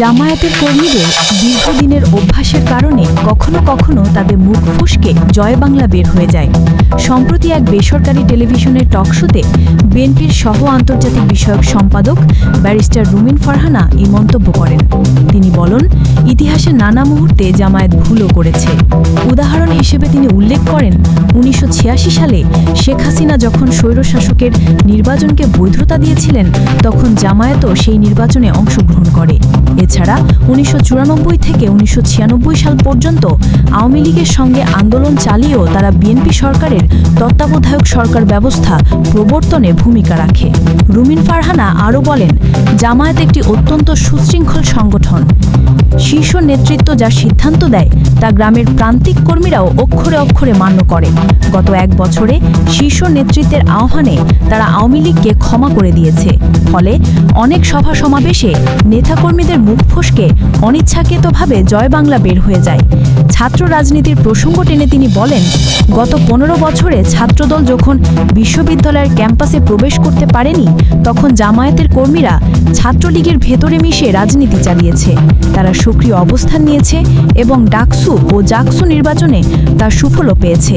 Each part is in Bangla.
জামায়াতের কর্মীদের দীর্ঘদিনের অভ্যাসের কারণে কখনো কখনো তাদের মুখ ফুসকে জয় বাংলা বের হয়ে যায়। সম্প্রতি এক বেসরকারি টেলিভিশনের টকশোতে বিএনপির সহ আন্তর্জাতিক বিষয়ক সম্পাদক ব্যারিস্টার রুমিন ফারহানা এই মন্তব্য করেন। তিনি বলেন, ইতিহাসের নানা মুহূর্তে জামায়াত ভুলও করেছে। উদাহরণ হিসেবে তিনি উল্লেখ করেন, উনিশশো ছিয়াশি সালে শেখ হাসিনা যখন স্বৈরশাসকের নির্বাচনকে বৈধতা দিয়েছিলেন, তখন জামায়াতও সেই নির্বাচনে অংশগ্রহণ করে। এছাড়া উনিশশো চুরানব্বই থেকে উনিশশো ছিয়ানব্বই সাল পর্যন্ত আওয়ামী লীগের সঙ্গে আন্দোলন চালিয়েও তারা বিএনপি সরকারের তত্ত্বাবধায়ক সরকার ব্যবস্থা প্রবর্তনে ভূমিকা রাখে। রুমিন ফারহানা আরও বলেন, জামায়াত একটি অত্যন্ত সুশৃঙ্খল সংগঠন। নেতৃত্ব যা সিদ্ধান্ত দেয়, তা গ্রামের প্রান্তিক কর্মীরাও অক্ষরে অক্ষরে মান্য করে। গত এক বছরে শীর্ষ নেতৃত্বের আহ্বানে তারা আওয়ামী লীগকে ক্ষমা করে দিয়েছে। ফলে অনেক সভা সমাবেশে নেতাকর্মীদের মুখ ফসকে অনিচ্ছাকৃতভাবে জয় বাংলা বের হয়ে যায়। ছাত্র রাজনীতির প্রসঙ্গ টেনে তিনি বলেন গত পনেরো বছরে ছাত্রদল যখন বিশ্ববিদ্যালয়ের ক্যাম্পাসে প্রবেশ করতে পারেনি, তখন জামায়াতের কর্মীরা ছাত্রলীগের ভেতরে মিশে রাজনীতি চালিয়েছে। তারা সক্রিয় অবস্থান নিয়েছে এবং ডাকসু ও জাকসু নির্বাচনে তার সুফলও পেয়েছে।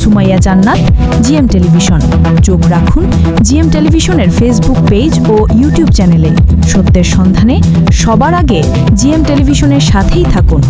সুমাইয়া জান্নাত, জিএম টেলিভিশন। চোখ রাখুন জিএম টেলিভিশনের ফেসবুক পেজ ও ইউটিউব চ্যানেলে। সত্যের সন্ধানে সবার আগে জিএম টেলিভিশনের সাথেই থাকুন।